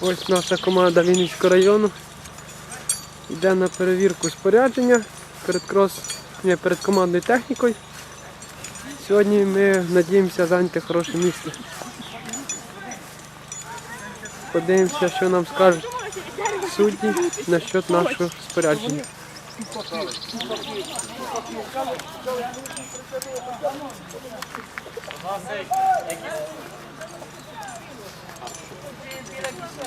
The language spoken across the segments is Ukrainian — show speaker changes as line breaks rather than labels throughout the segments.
Ось наша команда Вінницького району. Йде на перевірку спорядження перед крос, ні, перед командною технікою. Сьогодні ми надіємося зайняти хороше місце. Подивимося, що нам скажуть судді насчет нашого спорядження.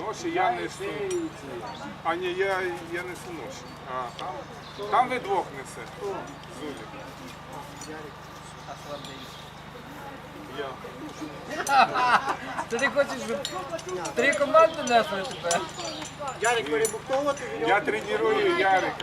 Ноші я несу. А ні, я, я несу ноші. А, там, там ви двох несе. Зулі. Я.
Ти не хочеш, щоб три команди несли тебе? Ярик тепер?
Я тренірую Ярик.